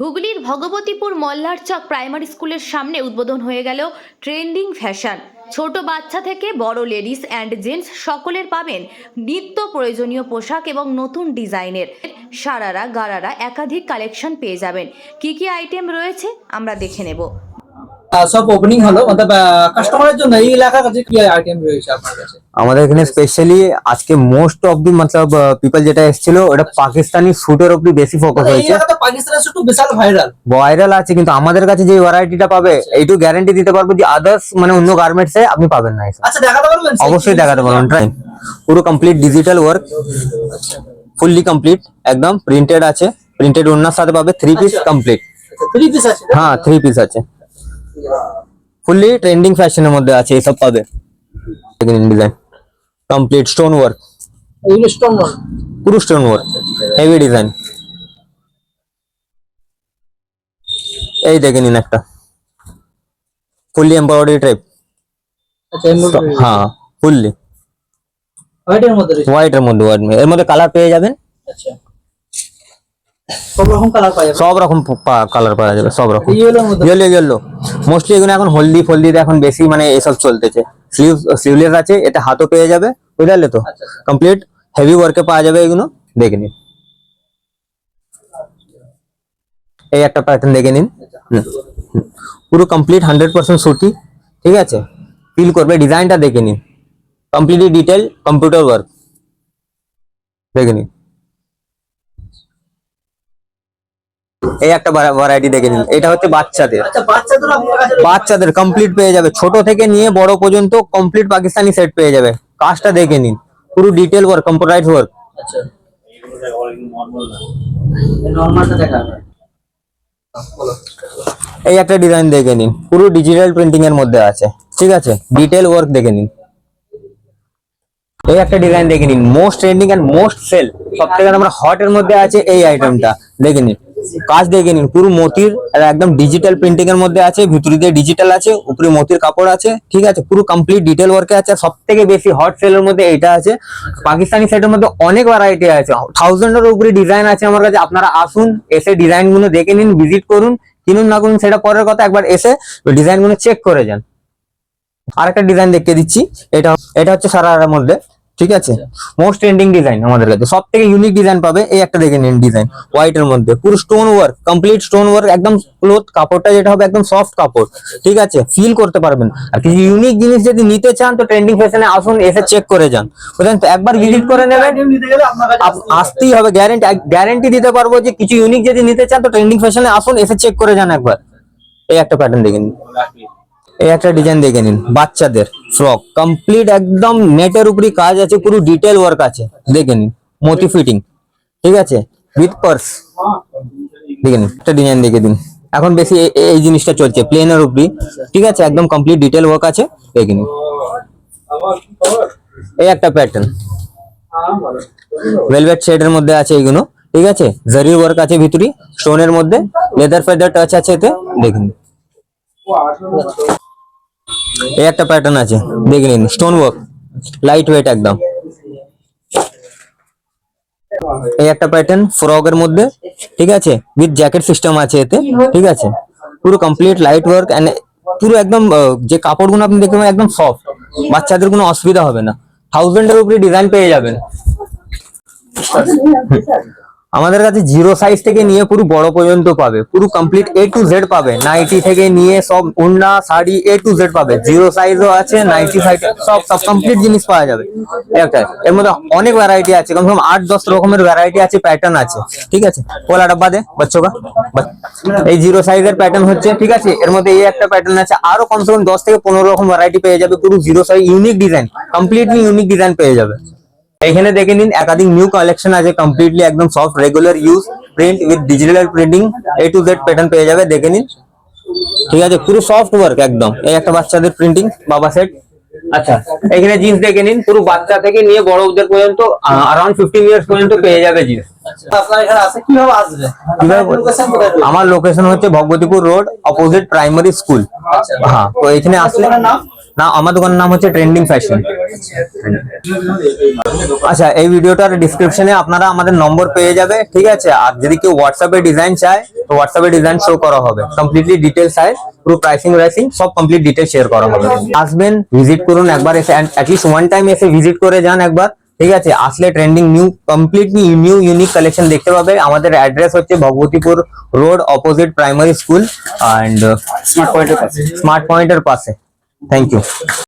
হুগলির ভগবতীপুর মল্লারচক প্রাইমারি স্কুলের সামনে উদ্বোধন হয়ে গেল ট্রেন্ডিং ফ্যাশন। ছোট বাচ্চা থেকে বড় লেডিস অ্যান্ড জেন্টস সকলের পাবেন নিত্য প্রয়োজনীয় পোশাক এবং নতুন ডিজাইনের সারারা গারারা একাধিক কালেকশন পেয়ে যাবেন। কি কি আইটেম রয়েছে আমরা দেখে নেব। সব ওপেনিং হলো। মতলব কাস্টমারের জন্য এই এলাকার কাছে কি আইটেম রয়েছে আপনার কাছে? আমাদের এখানে স্পেশালি আজকে মোস্ট অফ দি মতলব পিপল যেটা এসেছিল ওটা পাকিস্তানি স্যুটের উপর বেশি ফোকাস হয়েছে। পাকিস্তানের শুধু বিশাল ভাইরাল ভাইরাল আছে কিন্তু আমাদের কাছে যে ভ্যারাইটিটা পাবে এইটু গ্যারান্টি দিতে পারব যে আদার্স মানে অন্য গার্মেন্টস এ আপনি পাবেন না আচ্ছা দেখাতে পারবেন? অবশ্যই দেখাতে পারবেন। ট্রাই পুরো complete digital work fully complete একদম প্রিন্টেড আছে। প্রিন্টেড ওনার সাথে পাবে three piece. Complete three piece আছে। হ্যাঁ থ্রি পিস আছে। ফুললি ট্রেন্ডিং ফ্যাশনের মধ্যে আছে এইসব পাবে design complete stone work stone পুরো স্টোন ওয়ার্ক হেভি ডিজাইন এই দেখে নিন একটা। ফুললি এমব্রয়ডারি টাইপ হ্যাঁ ফুললি হোয়াইটের মধ্যে রয়েছে? হোয়াইট এর মধ্যে এর মধ্যে। কালার পেয়ে যাবেন। আচ্ছা। সব রকম কালার পাওয়া যাবে সব রকম ইয়েলো ইয়েলো মোস্টলি এগুলো এখন হলদি ফলদিতে এখন বেশি মানে এসব চলতেছে। স্লিভ স্লিভলেস আছে এটা হাতও পেয়ে যাবে বুঝলে তো। কমপ্লিট হেভি ওয়ার্কে পাওয়া যাবে এগুলো দেখে নিন। এই একটা প্যাটার্ন দেখে নিন। পুরো কমপ্লিট হান্ড্রেড পার্সেন্ট সুটি ঠিক আছে? ফিল করবে ডিজাইনটা দেখে নিন। কমপ্লিটলি ডিটেল কম্পিউটার ওয়ার্ক দেখে নিন। এই একটা ভ্যারাইটি দেখে নিন। এটা হচ্ছে বাচ্চাদের। আচ্ছা বাচ্চাদের কমপ্লিট পেয়ে যাবে। ছোট থেকে নিয়ে বড় পর্যন্ত কমপ্লিট পাকিস্তানি সেট পেয়ে যাবে। কাজটা দেখে নিন। পুরো ডিটেল ওয়ার্ক কম্পিউটারাইজ ওয়ার্ক এই একটা ডিজাইন দেখে নিন। পুরো ডিজিটাল প্রিন্টিং এর মধ্যে আছে। ঠিক আছে? ডিটেল ওয়ার্ক দেখে নিন। এই একটা ডিজাইন দেখে নিন। Most trending and most sale সব থেকে আমরা হট এর মধ্যে আছে এই আইটেমটা দেখে নিন। কাজ দেখে নিন, পুরো মতির একদম ডিজিটাল প্রিন্টিং এর মধ্যে আছে, ভিতরে দিয়ে ডিজিটাল আছে, উপরে মতির কাপড় আছে, ঠিক আছে? পুরো কমপ্লিট ডিটেল ওয়ার্কে আছে সব থেকে বেশি হট সেলের মধ্যে এইটা আছে, পাকিস্তানি সেটের মধ্যে অনেক ভ্যারাইটি আছে। থাউজেন্ডের উপরে ডিজাইন আছে আমার কাছে, আপনারা আসুন, এসে ডিজাইনগুলো দেখে নিন ভিজিট করুন, কিনুন না করুন সেটা পরের কথা, একবার এসে ডিজাইনগুলো চেক করে যান। আরেকটা ডিজাইন দেখিয়ে দিচ্ছি, এটা এটা হচ্ছে সারার মধ্যে। ঠিক আছে? মোস্ট ট্রেন্ডিং ডিজাইন আমাদের কাছে। সব থেকে ইউনিক ডিজাইন পাবে এই একটা দেখে নিন ডিজাইন হোয়াইট এর মধ্যে। পুরো stone work complete stone work একদম ক্লোথ কাপড়টা যেটা হবে একদম সফট কাপড়। ঠিক আছে? ফিল করতে পারবেন। আর কিছু ইউনিক জিনিস যদি নিতে চান তো ট্রেন্ডিং ফ্যাশনে আসুন এসে চেক করে যান। বুঝলেন তো? একবার ভিজিট করে নেবেন। আসতেই হবে। গ্যারেন্টি গ্যারেন্টি দিতে পারব যে কিছু ইউনিক যদি নিতে চান তো ট্রেন্ডিং ফ্যাশনে আসুন এসে চেক করে যান একবার। এই একটা প্যাটার্ন দেখে নিন। এই একটা ডিজাইন দেখে নিন, বাচ্চাদের ফ্রক কমপ্লিট একদম নেটের উপরই কাজ আছে, পুরো ডিটেল ওয়ার্ক আছে, দেখে নিন, মতি ফিটিং ঠিক আছে? উইথ পার্স দেখে নিন, একটা ডিজাইন দেখে দিন। এখন বেশি এই জিনিসটা চলছে প্লেনের উপরই, ঠিক আছে? একদম কমপ্লিট ডিটেল ওয়ার্ক আছে, দেখে নিন। এই একটা প্যাটার্ন ভেলভেট শেডের মধ্যে আছে এইগুলো ঠিক আছে? জারির ওয়ার্ক আছে ভিতরি স্টোনের মধ্যে লেদার ফেদার টাচ আছে এতে দেখুন এই একটা প্যাটার্ন আছে, দেখে নিন স্টোন ওয়ার্ক লাইট ওয়েট একদম। এই একটা প্যাটার্ন ফ্রকের মধ্যে, ঠিক আছে? উইথ জ্যাকেট সিস্টেম আছে এতে, ঠিক আছে? পুরো কমপ্লিট লাইট ওয়ার্ক এন্ড পুরো একদম যে কাপড়গুলো আপনি দেখবেন একদম সফট বাচ্চাদের কোনো অসুবিধা হবে না। থাউজেন্ডের উপরে ডিজাইন পেয়ে যাবেন। আমাদের কাছে জিরো সাইজ থেকে নিয়ে পুরো বড় পর্যন্ত পাবে। পুরো কমপ্লিট এ টু জেড পাবে। নাইটি থেকে নিয়ে সব উন্না শাড়ি এ টু জেড পাবে। জিরো সাইজও আছে নাইটি সাইজ সব সব কমপ্লিট জিনিস পাওয়া যাবে। একটা, এর মধ্যে অনেক ভ্যারাইটি আছে। কমসে কম আট, দশ রকমের ভ্যারাইটি আছে প্যাটার্ন আছে। ঠিক আছে? ওলা ডাব্বা দে, বাচ্চো কা এই জিরো সাইজের প্যাটার্ন হচ্ছে, ঠিক আছে? এর মধ্যে এই একটা প্যাটার্ন আছে। আরও কমসে কম দশ থেকে পনেরো রকম ভ্যারাইটি পেয়ে যাবে। পুরো zero size unique design completely unique design পেয়ে যাবে। এখানে দেখে নিন, একাধিক নিউ কালেকশন আছে কমপ্লিটলি একদম soft regular use print with digital printing A to Z pattern পেয়ে যাবে, দেখে নিন। ঠিক আছে, পুরো সফট ওয়ার্ক একদম। এই একটা বাচ্চাদের প্রিন্টিং বাবা সেট আচ্ছা এখানে জিন্স দেখে নিন, পুরো বাচ্চা থেকে নিয়ে বড়দের পর্যন্ত আরাউন্ড ফিফটিন ইয়ার্স পর্যন্ত পেয়ে যাবে জিন্স আমার লোকেশন হচ্ছে Bhagwatipur road opposite primary school. হ্যাঁ তো এখানে আসলে না আমার দোকানের নাম হচ্ছে ট্রেন্ডিং ফ্যাশন আচ্ছা এই ভিডিওটার ডিসক্রিপশনে আপনারা আমাদের নম্বর পেয়ে যাবে ঠিক আছে? আর যদি কেউ হোয়াটসঅ্যাপে ডিজাইন চায় তো হোয়াটসঅ্যাপে ডিজাইন শো করা হবে। কমপ্লিটলি ডিটেলস আছে পুরো প্রাইসিং রাইসিং সব কমপ্লিট ডিটেলস শেয়ার করা হবে। আসবেন ভিজিট করুন একবার এসে অ্যাটলিস্ট ওয়ান টাইম এসে ভিজিট করে যান একবার। ঠিক আছে আসলে trending new completely new unique collection দেখতে পাবে। আমাদের অ্যাড্রেস হচ্ছে Bhagabatipur road opposite primary school and smart পয়েন্টের কাছে স্মার্ট পয়েন্টের পাশে। Thank you